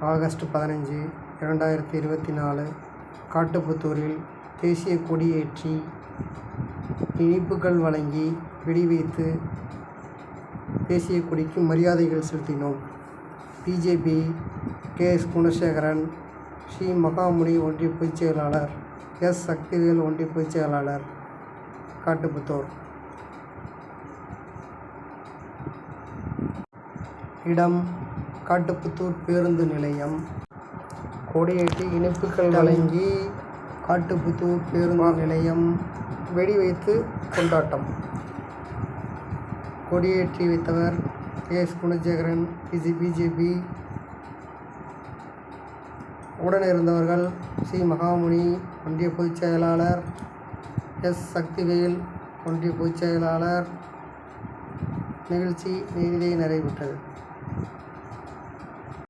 August பதினஞ்சு இரண்டாயிரத்தி இருபத்தி நாலு காட்டுப்புத்தூரில் தேசிய கொடியேற்றி இனிப்புகள் வழங்கி வெடிவைத்து தேசிய கொடிக்கு மரியாதைகள் செலுத்தினோம். BJP K. S. Gunasekaran Shri மகாமுனி ஒன்றிய பொதுச் செயலாளர் எஸ். சக்திவேல் ஒன்றிய பொதுச் செயலாளர் காட்டுப்புத்தூர். இடம் காட்டுப்புத்தூர் பேருந்து நிலையம். கொடியேற்றி இனிப்புகள் வழங்கி காட்டுப்புத்தூர் பேருந்து நிலையம் வெடி வைத்து கொண்டாட்டம். கொடியேற்றி வைத்தவர் கே. எஸ். குணசேகரன் பிஜி பிஜேபி உடன் இருந்தவர்கள் சி. மகாமுனி ஒன்றிய பொதுச் செயலாளர் எஸ். சக்திவேல் ஒன்றிய பொதுச் செயலாளர் நிகழ்ச்சி நீதிலே நடைபெற்றது